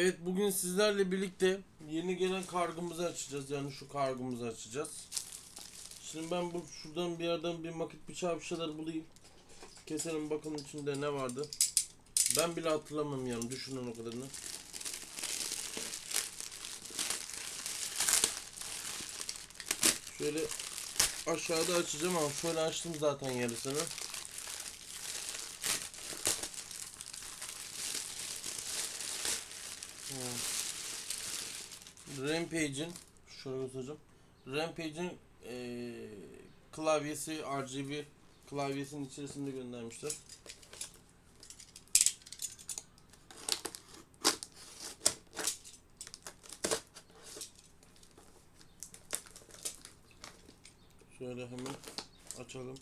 Evet bugün sizlerle birlikte yeni gelen kargımızı açacağız. Yani şu kargımızı açacağız. Şimdi ben bu şuradan bir yerden bir makit bıçağı bir şeyler bulayım. Keselim bakalım içinde ne vardı. Ben bile hatırlamam yani düşünün o kadarını. Şöyle aşağıda açacağım ama şöyle açtım zaten yarısını. Rampage'in şöyle göstereceğim. Rampage'in eee klavyesi RGB klavyesinin içerisinde göndermişler. Şöyle hemen açalım.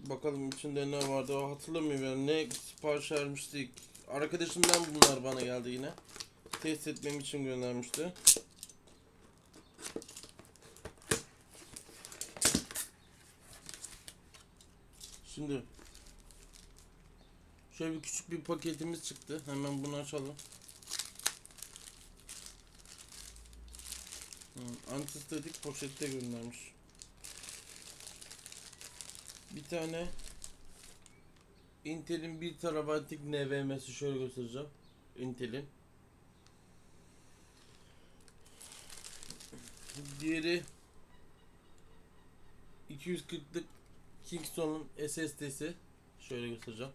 Bakalım içinde ne vardı hatırlamıyorum yani ne sipariş vermiştik. Arkadaşımdan bunlar bana geldi yine. Test etmem için göndermişti. Şimdi şöyle bir küçük bir paketimiz çıktı. Hemen bunu açalım. Antistatik poşette göndermiş. Bir tane Intel'in 1 TB'lik NVMe'si şöyle göstereceğim. Intel'in. Diğeri 240'lık Kingston'un SSD'si. Şöyle göstereceğim.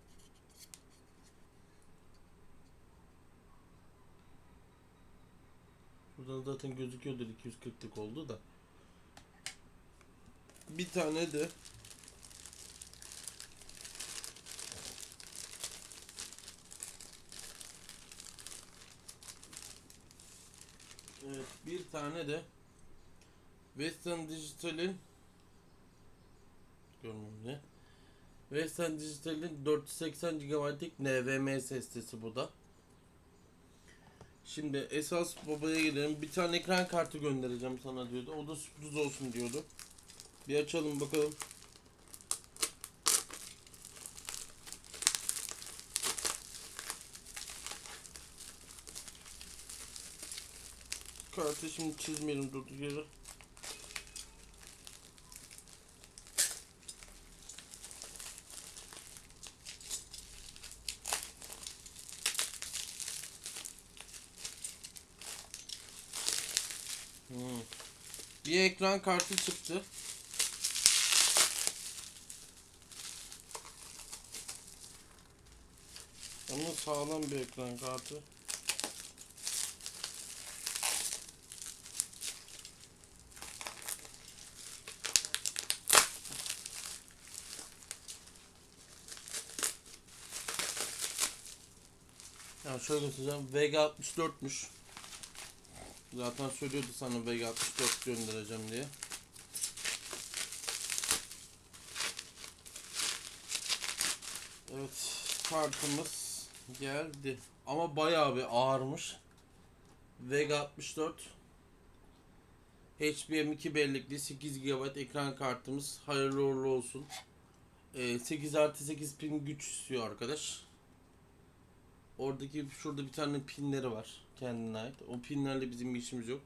Buradan zaten gözüküyordur 240'lık oldu da. Bir tane de Evet, bir tane de Western Digital'in görmüyorum ne? Western Digital'in 480 GB'lik NVMe SSD'si bu da. Şimdi esas babaya gelelim. Bir tane ekran kartı göndereceğim sana diyordu. O da sürpriz olsun diyordu. Bir açalım bakalım. Kartı şimdi çizmeyelim durduk yere. Hmm. Bir ekran kartı çıktı. Ama sağlam bir ekran kartı. Ya şöyle göstereceğim. Vega 64'müş. Zaten söylüyordu sana Vega 64 göndereceğim diye. Evet, kartımız geldi. Ama bayağı bir ağırmış. Vega 64 HBM2 bellekli 8 GB ekran kartımız. Hayırlı uğurlu olsun. Ee, 8 artı 8 pin güç istiyor arkadaş. Oradaki şurada bir tane pinleri var kendine ait. O pinlerle bizim bir işimiz yok.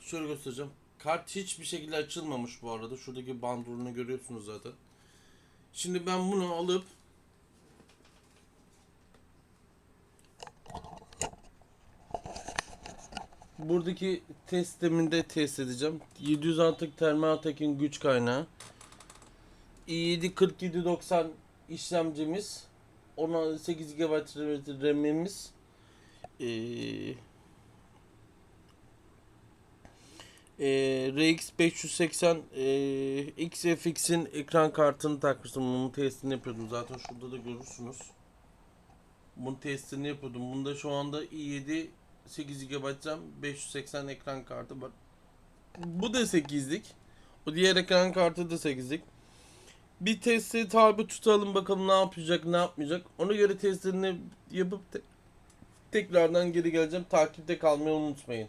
Şöyle göstereceğim. Kart hiçbir şekilde açılmamış bu arada. Şuradaki bandrolunu görüyorsunuz zaten. Şimdi ben bunu alıp buradaki test sisteminde test edeceğim. 706 Thermaltake'in güç kaynağı. i7 4790 işlemcimiz. 18 GB RAM'imiz. Ee, e, RX 580 e, XFX'in ekran kartını takmıştım. Bunun testini yapıyordum. Zaten şurada da görürsünüz. Bunun testini yapıyordum. Bunda şu anda i7 8 GB RAM 580 ekran kartı var. Bu da 8'lik. O diğer ekran kartı da 8'lik. Bir testi tabi tutalım bakalım ne yapacak ne yapmayacak. Ona göre testlerini yapıp te- tekrardan geri geleceğim. Takipte kalmayı unutmayın.